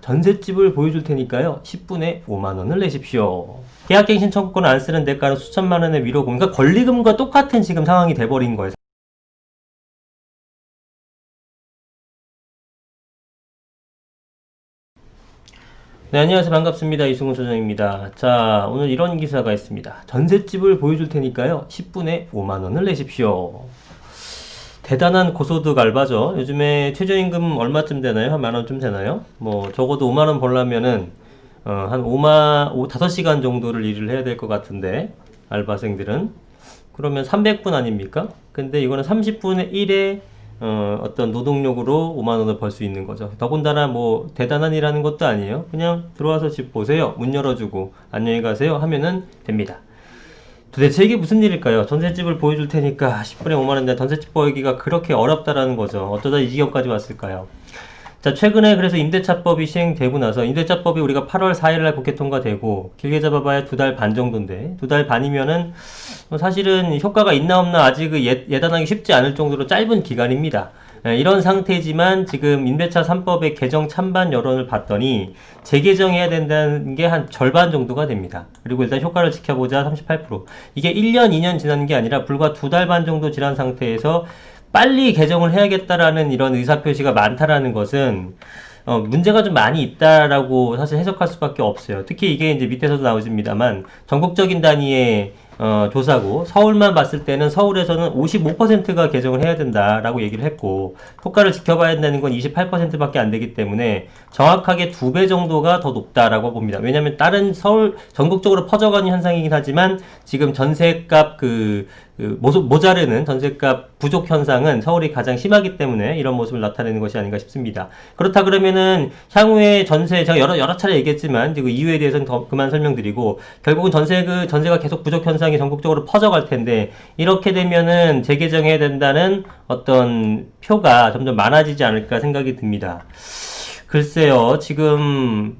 전셋집을 보여줄 테니까요. 10분에 5만원을 내십시오. 계약갱신 청구권 안 쓰는 대가는 수천만 원의 위로금. 그러니까 권리금과 똑같은 지금 상황이 돼버린 거예요. 네, 안녕하세요. 반갑습니다. 이승훈 소장입니다. 자, 오늘 이런 기사가 있습니다. 전셋집을 보여줄 테니까요. 10분에 5만원을 내십시오. 대단한 고소득 알바죠. 요즘에 최저임금 얼마쯤 되나요? 한 만원쯤 되나요? 뭐, 적어도 5만원 벌려면은, 어, 한 5만, 5, 5시간 정도를 일을 해야 될 것 같은데, 알바생들은. 그러면 300분 아닙니까? 근데 이거는 30분의 1에 어, 어떤 노동력으로 5만 원을 벌 수 있는 거죠. 더군다나 뭐 대단한 일하는 것도 아니에요. 그냥 들어와서 집 보세요. 문 열어주고 안녕히 가세요 하면은 됩니다. 도대체 이게 무슨 일일까요? 전셋집을 보여줄 테니까 10분에 5만 원인데 전셋집 보이기가 그렇게 어렵다라는 거죠. 어쩌다 이 지경까지 왔을까요? 자, 최근에 그래서 임대차법이 시행되고 나서 임대차법이 우리가 8월 4일 날 국회 통과되고 길게 잡아봐야 두 달 반 정도인데 두 달 반이면은 뭐 사실은 효과가 있나 없나 아직 그 예, 예단하기 쉽지 않을 정도로 짧은 기간입니다. 예, 이런 상태지만 지금 임대차 3법의 개정 찬반 여론을 봤더니 재개정해야 된다는 게 한 절반 정도가 됩니다. 그리고 일단 효과를 지켜보자 38%. 이게 1년, 2년 지난 게 아니라 불과 두 달 반 정도 지난 상태에서 빨리 개정을 해야겠다라는 이런 의사표시가 많다라는 것은 어, 문제가 좀 많이 있다라고 사실 해석할 수밖에 없어요. 특히 이게 이제 밑에서도 나오집니다만 전국적인 단위의 어, 조사고 서울만 봤을 때는 서울에서는 55%가 개정을 해야 된다라고 얘기를 했고 효과를 지켜봐야 된다는 건 28%밖에 안 되기 때문에 정확하게 두 배 정도가 더 높다라고 봅니다. 왜냐하면 다른 서울 전국적으로 퍼져가는 현상이긴 하지만 지금 전세값 그, 그 모습 모자르는 전세값 부족 현상은 서울이 가장 심하기 때문에 이런 모습을 나타내는 것이 아닌가 싶습니다. 그렇다 그러면은 향후에 전세 제가 여러 여러 차례 얘기했지만 그 이유에 대해서는 더 그만 설명드리고 결국은 전세 그 전세가 계속 부족 현상이 전국적으로 퍼져갈 텐데 이렇게 되면은 재개정해야 된다는 어떤 표가 점점 많아지지 않을까 생각이 듭니다. 글쎄요, 지금,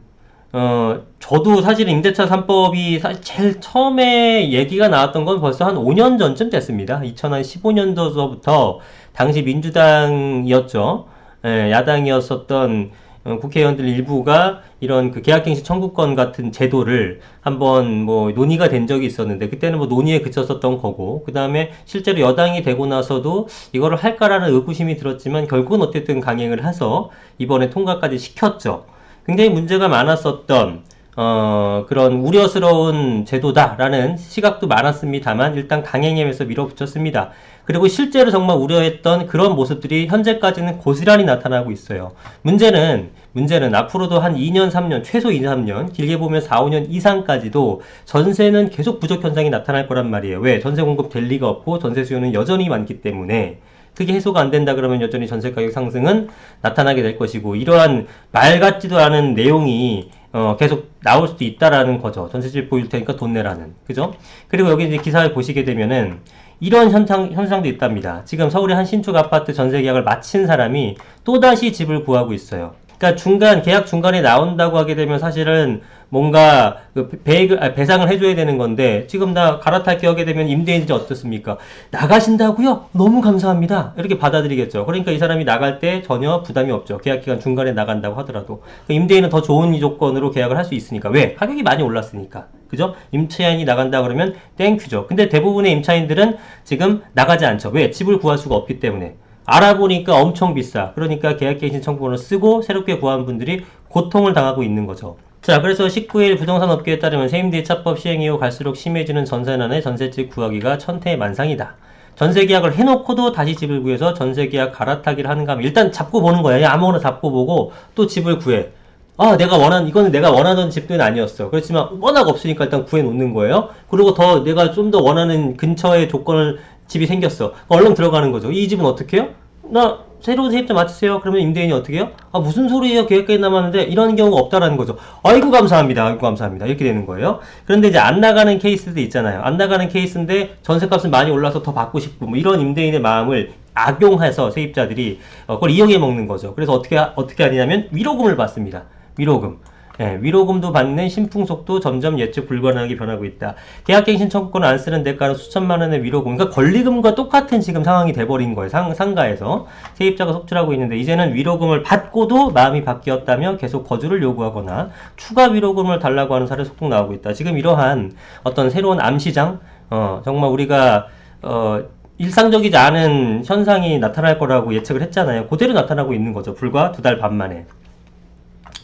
어, 저도 사실 임대차 3법이 사실 제일 처음에 얘기가 나왔던 건 벌써 한 5년 전쯤 됐습니다. 2015년도서부터 당시 민주당이었죠. 예, 야당이었었던 어, 국회의원들 일부가 이런 그 계약갱신 청구권 같은 제도를 한번 뭐 논의가 된 적이 있었는데 그때는 뭐 논의에 그쳤었던 거고 그 다음에 실제로 여당이 되고 나서도 이거를 할까라는 의구심이 들었지만 결국은 어쨌든 강행을 해서 이번에 통과까지 시켰죠. 굉장히 문제가 많았었던 어, 그런 우려스러운 제도다라는 시각도 많았습니다만 일단 강행하면서 밀어붙였습니다. 그리고 실제로 정말 우려했던 그런 모습들이 현재까지는 고스란히 나타나고 있어요. 문제는 문제는 앞으로도 한 2년, 3년, 최소 2, 3년, 길게 보면 4, 5년 이상까지도 전세는 계속 부족 현상이 나타날 거란 말이에요. 왜? 전세 공급 될 리가 없고 전세 수요는 여전히 많기 때문에 그게 해소가 안 된다 그러면 여전히 전세 가격 상승은 나타나게 될 것이고 이러한 말 같지도 않은 내용이 어, 계속 나올 수도 있다라는 거죠. 전세집 보일 테니까 돈 내라는. 그죠? 그리고 여기 이제 기사를 보시게 되면은 이런 현상, 현상도 있답니다. 지금 서울의 한 신축 아파트 전세 계약을 마친 사람이 또다시 집을 구하고 있어요. 그러니까 중간, 계약 중간에 나온다고 하게 되면 사실은 뭔가 그 배액을, 아, 배상을 해줘야 되는 건데 지금 나 갈아탈게 하게 되면 임대인들이 어떻습니까? 나가신다고요? 너무 감사합니다. 이렇게 받아들이겠죠. 그러니까 이 사람이 나갈 때 전혀 부담이 없죠. 계약 기간 중간에 나간다고 하더라도 그 임대인은 더 좋은 조건으로 계약을 할 수 있으니까 왜? 가격이 많이 올랐으니까. 그죠? 임차인이 나간다 그러면 땡큐죠. 근데 대부분의 임차인들은 지금 나가지 않죠. 왜? 집을 구할 수가 없기 때문에. 알아보니까 엄청 비싸. 그러니까 계약갱신 청구권을 쓰고 새롭게 구한 분들이 고통을 당하고 있는 거죠. 자, 그래서 19일 부동산 업계에 따르면 세임대차법 시행 이후 갈수록 심해지는 전세난에 전세집 구하기가 천태만상이다. 전세 계약을 해놓고도 다시 집을 구해서 전세 계약 갈아타기를 하는가 하면 일단 잡고 보는. 야, 아무거나 잡고 보고 또 집을 구해. 아, 내가 원한, 이거는 내가 원하던 집은 아니었어. 그렇지만 워낙 없으니까 일단 구해 놓는 거예요. 그리고 더 내가 좀 더 원하는 근처의 조건을 집이 생겼어. 얼른 들어가는 거죠. 이 집은 어떻게 해요? 나 새로운 세입자 맞추세요. 그러면 임대인이 어떻게 해요? 아 무슨 소리예요? 계획까지 남았는데 이런 경우가 없다라는 거죠. 아이고 감사합니다. 아이고 감사합니다. 이렇게 되는 거예요. 그런데 이제 안 나가는 케이스도 있잖아요. 안 나가는 케이스인데 전세값은 많이 올라서 더 받고 싶고 뭐 이런 임대인의 마음을 악용해서 세입자들이 어, 그걸 이용해 먹는 거죠. 그래서 어떻게 하- 어떻게 하냐면 위로금을 받습니다. 위로금. 예, 위로금도 받는 신풍속도 점점 예측 불가능하게 변하고 있다. 계약갱신 청구권 안 쓰는 대가는 수천만 원의 위로금. 그러니까 권리금과 똑같은 지금 상황이 돼버린 거예요. 상, 상가에서. 세입자가 속출하고 있는데 이제는 위로금을 받고도 마음이 바뀌었다며 계속 거주를 요구하거나 추가 위로금을 달라고 하는 사례 속속 나오고 있다. 지금 이러한 어떤 새로운 암시장, 어, 정말 우리가 어, 일상적이지 않은 현상이 나타날 거라고 예측을 했잖아요. 그대로 나타나고 있는 거죠. 불과 두 달 반 만에.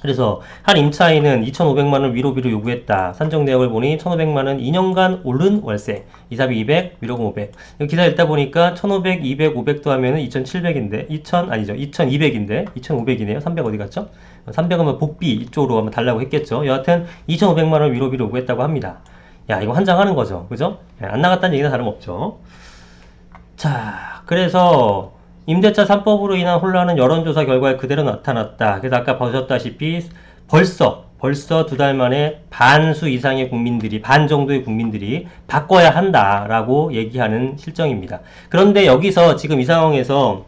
그래서 한 임차인은 2,500만 원 위로비를 요구했다. 산정 내역을 보니 1,500만 원 2년간 오른 월세, 이사비 200, 위로금 500. 여기 기사 읽다 보니까 1,500, 200, 500도 하면은 2,700인데 2,000 아니죠. 2,200인데 2,500이네요. 300 어디 갔죠? 300은 뭐 복비 이쪽으로 한번 달라고 했겠죠. 여하튼 2,500만 원 위로비를 요구했다고 합니다. 야, 이거 환장하는 거죠. 그죠? 예, 안 나갔다는 얘기는 다름없죠. 자, 그래서 임대차 3법으로 인한 혼란은 여론조사 결과에 그대로 나타났다. 그래서 아까 보셨다시피 벌써 벌써 두 달 만에 반수 이상의 국민들이 반 정도의 국민들이 바꿔야 한다라고 얘기하는 실정입니다. 그런데 여기서 지금 이 상황에서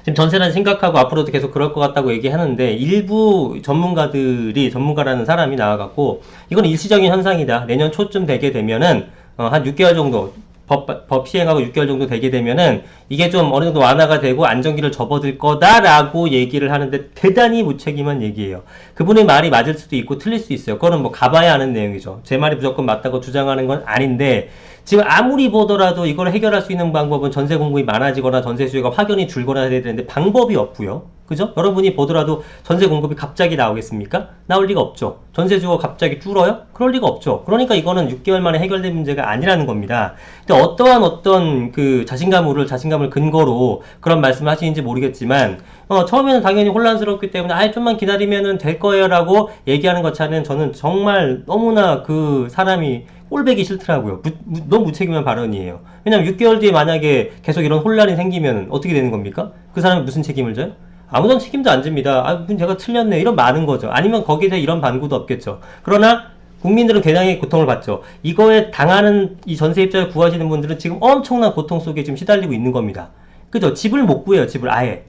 지금 전세난 심각하고 앞으로도 계속 그럴 것 같다고 얘기하는데 일부 전문가들이 전문가라는 사람이 나와갖고 이건 일시적인 현상이다. 내년 초쯤 되게 되면은 어, 한 6개월 정도 법, 법 시행하고 6개월 정도 되게 되면은 이게 좀 어느 정도 완화가 되고 안정기를 접어들 거다라고 얘기를 하는데 대단히 무책임한 얘기예요. 그분의 말이 맞을 수도 있고 틀릴 수 있어요. 그거는 뭐 가봐야 아는 내용이죠. 제 말이 무조건 맞다고 주장하는 건 아닌데 지금 아무리 보더라도 이걸 해결할 수 있는 방법은 전세 공급이 많아지거나 전세 수요가 확연히 줄거나 해야 되는데 방법이 없고요. 그죠? 여러분이 보더라도 전세 공급이 갑자기 나오겠습니까? 나올 리가 없죠. 전세 수요가 갑자기 줄어요? 그럴 리가 없죠. 그러니까 이거는 6개월 만에 해결될 문제가 아니라는 겁니다. 근데 어떠한 어떤 그 자신감을 자신감을 근거로 그런 말씀을 하시는지 모르겠지만 어, 처음에는 당연히 혼란스럽기 때문에 아예 좀만 기다리면은 될 거예요라고 얘기하는 것 차는 저는 정말 너무나 그 사람이 꼴배기 싫더라고요. 무, 무, 너무 무책임한 발언이에요. 왜냐면 6개월 뒤에 만약에 계속 이런 혼란이 생기면 어떻게 되는 겁니까? 그 사람이 무슨 책임을 져요? 아무런 책임도 안 집니다. 아, 제가 틀렸네. 이런 많은 거죠. 아니면 거기에 이런 반구도 없겠죠. 그러나 국민들은 굉장히 고통을 받죠. 이거에 당하는 이 전세입자를 구하시는 분들은 지금 엄청난 고통 속에 지금 시달리고 있는 겁니다. 그죠? 집을 못 구해요. 집을 아예.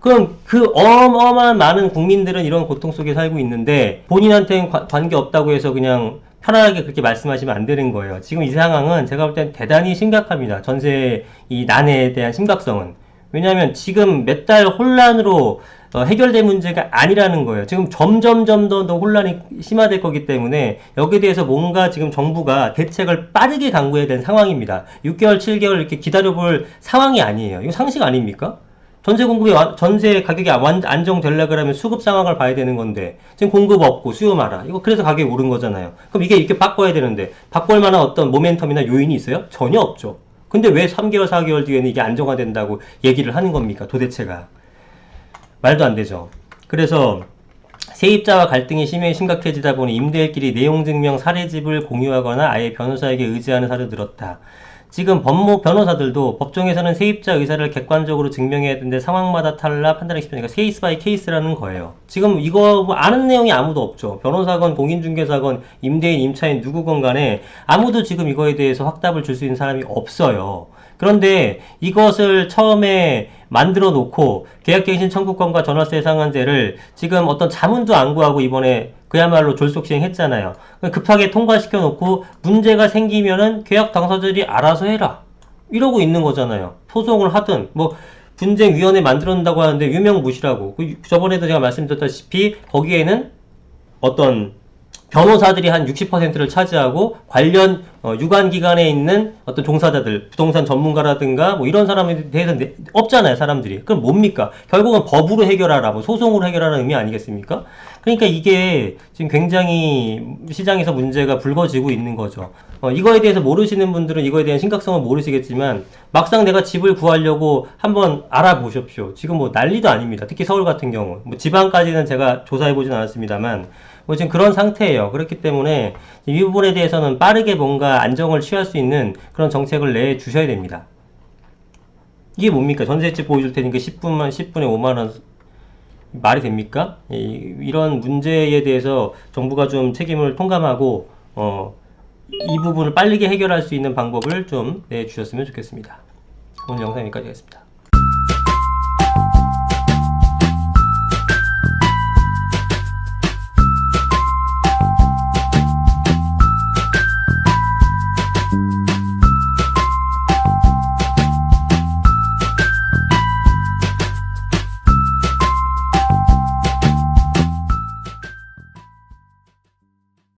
그럼 그 어마어마한 많은 국민들은 이런 고통 속에 살고 있는데 본인한테는 관- 관계 없다고 해서 그냥 편안하게 그렇게 말씀하시면 안 되는 거예요. 지금 이 상황은 제가 볼 땐 대단히 심각합니다. 전세 이 난에 대한 심각성은. 왜냐하면 지금 몇 달 혼란으로 어, 해결될 문제가 아니라는 거예요. 지금 점점 점 더, 더 혼란이 심화될 거기 때문에 여기에 대해서 뭔가 지금 정부가 대책을 빠르게 강구해야 되는 상황입니다. 6개월, 7개월 이렇게 기다려볼 상황이 아니에요. 이거 상식 아닙니까? 전세 공급이 완- 전세 가격이 완- 안정되려 그러면 수급 상황을 봐야 되는 건데 지금 공급 없고 수요 많아 이거 그래서 가격이 오른 거잖아요 그럼 이게 이렇게 바꿔야 되는데 바꿀 만한 어떤 모멘텀이나 요인이 있어요? 전혀 없죠 근데 왜 3개월 4개월 뒤에는 이게 안정화된다고 얘기를 하는 겁니까 도대체가 말도 안 되죠 그래서 세입자와 갈등이 심해 심각해지다 보니 임대일끼리 내용 증명 사례집을 공유하거나 아예 변호사에게 의지하는 사례도 늘었다. 지금 법무 변호사들도 법정에서는 세입자 의사를 객관적으로 증명해야 되는데 상황마다 달라 판단하기 쉽으니까 케이스 바이 케이스라는 거예요. 지금 이거 뭐 아는 내용이 아무도 없죠. 변호사건, 공인중개사건, 임대인, 임차인 누구건 간에 아무도 지금 이거에 대해서 확답을 줄 수 있는 사람이 없어요. 그런데 이것을 처음에 만들어 놓고 계약갱신 청구권과 전월세 상한제를 지금 어떤 자문도 안 구하고 이번에 그야말로 졸속 시행했잖아요. 급하게 통과시켜 놓고 문제가 생기면은 계약 당사자들이 알아서 해라. 이러고 있는 거잖아요. 소송을 하든 뭐 분쟁위원회 만들어 놓는다고 하는데 유명무실하고 그 저번에도 제가 말씀드렸다시피 거기에는 어떤 변호사들이 한 60%를 차지하고 관련 어, 유관 기관에 있는 어떤 종사자들, 부동산 전문가라든가 뭐 이런 사람에 대해서 내- 없잖아요, 사람들이. 그럼 뭡니까? 결국은 법으로 해결하라, 뭐 소송으로 해결하라는 의미 아니겠습니까? 그러니까 이게 지금 굉장히 시장에서 문제가 불거지고 있는 거죠. 어, 이거에 대해서 모르시는 분들은 이거에 대한 심각성을 모르시겠지만 막상 내가 집을 구하려고 한번 알아보십시오. 지금 뭐 난리도 아닙니다. 특히 서울 같은 경우. 뭐 지방까지는 제가 조사해 보진 않았습니다만 뭐 지금 그런 상태예요. 그렇기 때문에 이 부분에 대해서는 빠르게 뭔가 안정을 취할 수 있는 그런 정책을 내 주셔야 됩니다. 이게 뭡니까? 전세집 보여줄 테니까 10분만 10분에 5만 원 말이 됩니까? 이, 이런 문제에 대해서 정부가 좀 책임을 통감하고 어, 이 부분을 빠르게 해결할 수 있는 방법을 좀 내주셨으면 좋겠습니다. 오늘 영상 여기까지 하겠습니다.